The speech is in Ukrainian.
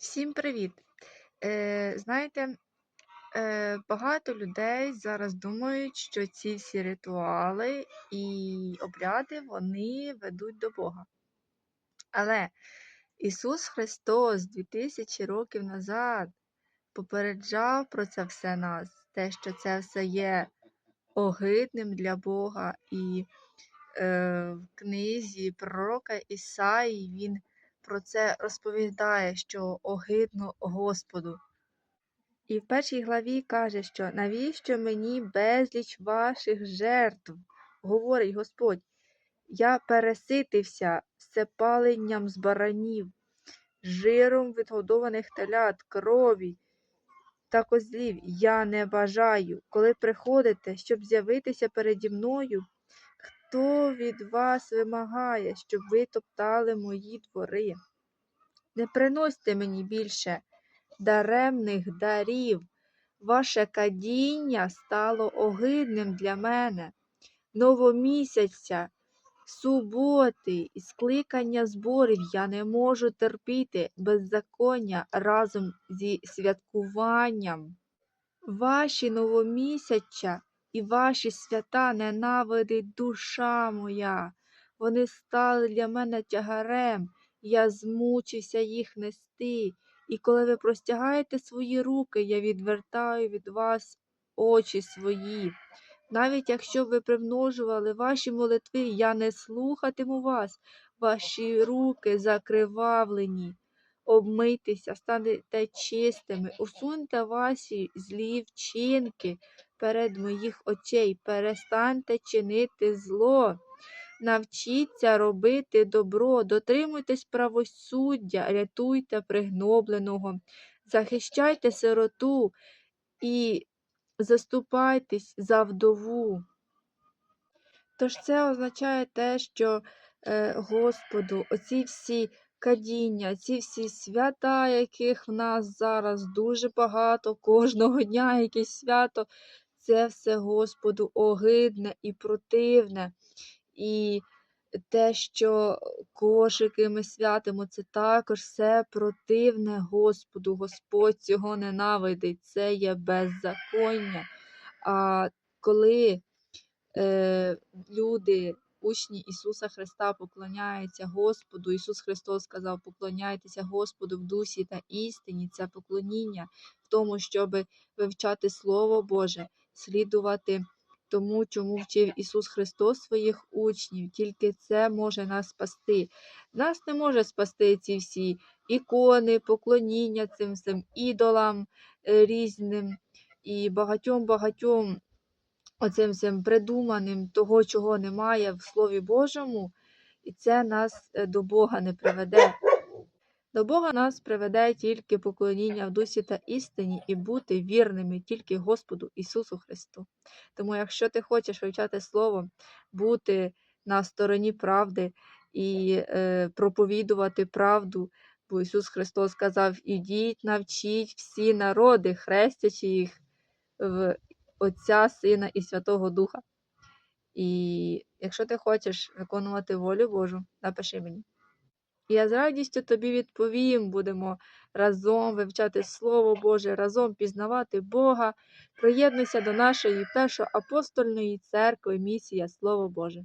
Всім привіт! Е, знаєте, е, багато людей зараз думають, що ці всі ритуали і обряди вони ведуть до Бога. Але Ісус Христос 2000 років назад попереджав про це все нас, те, що це все є огидним для Бога. І е, в книзі пророка Ісаї він про це розповідає, що огидно Господу. І в першій главі каже, що навіщо мені безліч ваших жертв? Говорить Господь, я переситився всепаленням з баранів, жиром відгодованих телят, крові та козлів я не бажаю. Коли приходите, щоб з'явитися переді мною, хто від вас вимагає, щоб ви топтали мої двори? Не приносьте мені більше даремних дарів. Ваше кадіння стало огидним для мене. Новомісяця, суботи і скликання зборів я не можу терпіти беззаконня разом зі святкуванням. Ваші новомісяча і ваші свята ненавидить душа моя. Вони стали для мене тягарем, я змучився їх нести. І коли ви простягаєте свої руки, я відвертаю від вас очі свої. Навіть якщо ви примножували ваші молитви, я не слухатиму вас, ваші руки закривавлені. Обмийтеся, станете чистими, усуньте ваші злі вчинки перед моїх очей, перестаньте чинити зло. Навчіться робити добро, дотримуйтесь правосуддя, рятуйте пригнобленого, захищайте сироту і заступайтесь за вдову. Тож це означає те, що е, Господу, оці всі кадіння, ці всі свята, яких в нас зараз дуже багато, кожного дня якесь свято, це все Господу огидне і противне. І те, що кошики ми святимо, це також все противне Господу. Господь цього ненавидить, це є беззаконня. А коли е, люди, учні Ісуса Христа, поклоняються Господу, Ісус Христос сказав, поклоняйтеся Господу в дусі та істині, це поклоніння в тому, щоб вивчати Слово Боже, слідувати тому, чому вчив Ісус Христос своїх учнів, тільки це може нас спасти. Нас не може спасти ці всі ікони, поклоніння цим всім ідолам е, різним і багатьом-багатьом оцим всім придуманим того, чого немає в Слові Божому, і це нас е, до Бога не приведе. До Бога нас приведе тільки поклоніння в дусі та істині і бути вірними тільки Господу Ісусу Христу. Тому, якщо ти хочеш вивчати Слово, бути на стороні правди і е, проповідувати правду, бо Ісус Христос сказав: Ідіть, навчіть всі народи, хрестячи їх в Отця, Сина і Святого Духа. І якщо ти хочеш виконувати волю Божу, напиши мені. І я з радістю тобі відповім, будемо разом вивчати Слово Боже, разом пізнавати Бога. Приєднуйся до нашої першої апостольної церкви, місія Слово Боже.